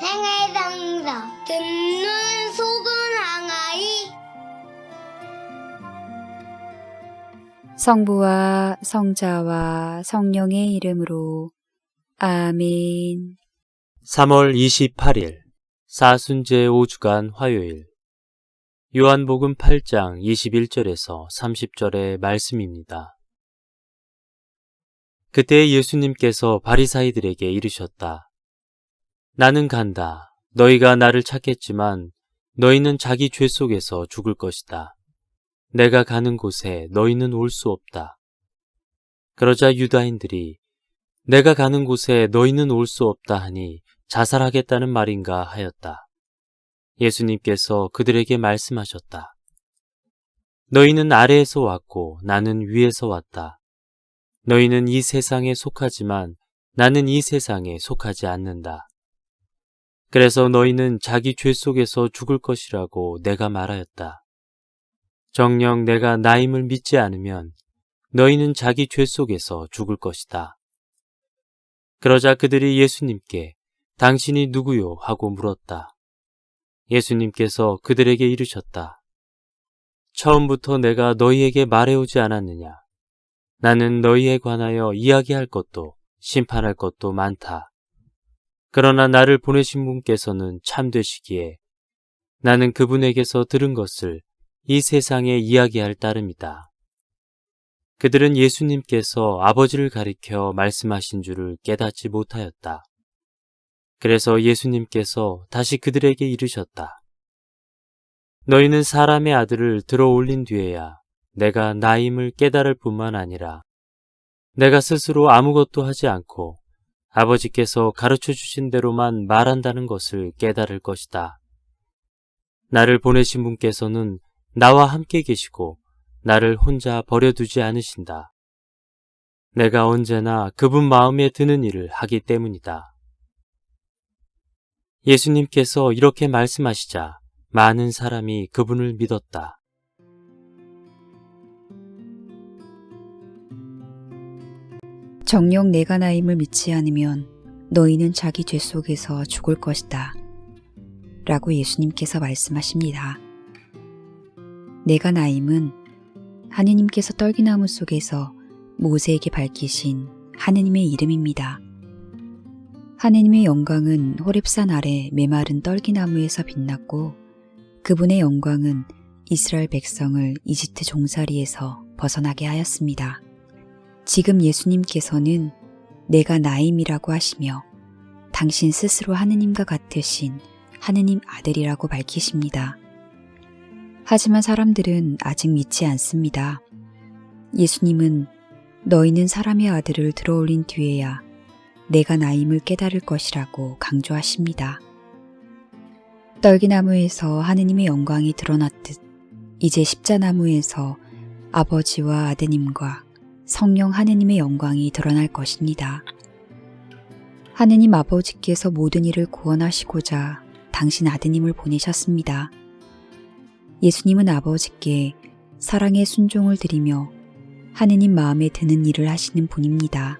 생활상사 듣는 속은 항아리 성부와 성자와 성령의 이름으로 아멘. 3월 28일 사순제 5주간 화요일 요한복음 8장 21절에서 30절의 말씀입니다. 그때 예수님께서 바리사이들에게 이르셨다. 나는 간다. 너희가 나를 찾겠지만 너희는 자기 죄 속에서 죽을 것이다. 내가 가는 곳에 너희는 올 수 없다. 그러자 유다인들이 내가 가는 곳에 너희는 올 수 없다 하니 자살하겠다는 말인가 하였다. 예수님께서 그들에게 말씀하셨다. 너희는 아래에서 왔고 나는 위에서 왔다. 너희는 이 세상에 속하지만 나는 이 세상에 속하지 않는다. 그래서 너희는 자기 죄 속에서 죽을 것이라고 내가 말하였다. 정녕 내가 나임을 믿지 않으면 너희는 자기 죄 속에서 죽을 것이다. 그러자 그들이 예수님께 당신이 누구요? 하고 물었다. 예수님께서 그들에게 이르셨다. 처음부터 내가 너희에게 말해오지 않았느냐? 나는 너희에 관하여 이야기할 것도 심판할 것도 많다. 그러나 나를 보내신 분께서는 참되시기에 나는 그분에게서 들은 것을 이 세상에 이야기할 따름이다. 그들은 예수님께서 아버지를 가리켜 말씀하신 줄을 깨닫지 못하였다. 그래서 예수님께서 다시 그들에게 이르셨다. 너희는 사람의 아들을 들어 올린 뒤에야 내가 나임을 깨달을 뿐만 아니라 내가 스스로 아무것도 하지 않고 아버지께서 가르쳐 주신 대로만 말한다는 것을 깨달을 것이다. 나를 보내신 분께서는 나와 함께 계시고 나를 혼자 버려두지 않으신다. 내가 언제나 그분 마음에 드는 일을 하기 때문이다. 예수님께서 이렇게 말씀하시자 많은 사람이 그분을 믿었다. 정녕 내가 나임을 믿지 않으면 너희는 자기 죄 속에서 죽을 것이다. 라고 예수님께서 말씀하십니다. 내가 나임은 하느님께서 떨기나무 속에서 모세에게 밝히신 하느님의 이름입니다. 하느님의 영광은 호렙산 아래 메마른 떨기나무에서 빛났고 그분의 영광은 이스라엘 백성을 이집트 종살이에서 벗어나게 하였습니다. 지금 예수님께서는 내가 나임이라고 하시며 당신 스스로 하느님과 같으신 하느님 아들이라고 밝히십니다. 하지만 사람들은 아직 믿지 않습니다. 예수님은 너희는 사람의 아들을 들어 올린 뒤에야 내가 나임을 깨달을 것이라고 강조하십니다. 떨기나무에서 하느님의 영광이 드러났듯 이제 십자나무에서 아버지와 아드님과 성령 하느님의 영광이 드러날 것입니다. 하느님 아버지께서 모든 일을 구원하시고자 당신 아드님을 보내셨습니다. 예수님은 아버지께 사랑의 순종을 드리며 하느님 마음에 드는 일을 하시는 분입니다.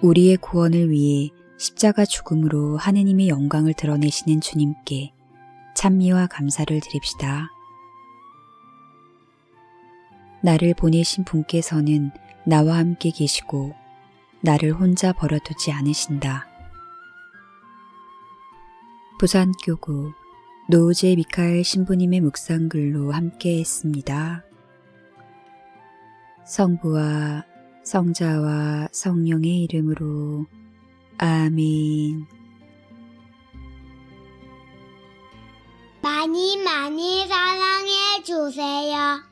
우리의 구원을 위해 십자가 죽음으로 하느님의 영광을 드러내시는 주님께 찬미와 감사를 드립시다. 나를 보내신 분께서는 나와 함께 계시고 나를 혼자 버려두지 않으신다. 부산교구 노우제 미카엘 신부님의 묵상글로 함께 했습니다. 성부와 성자와 성령의 이름으로 아멘. 많이 많이 사랑해 주세요.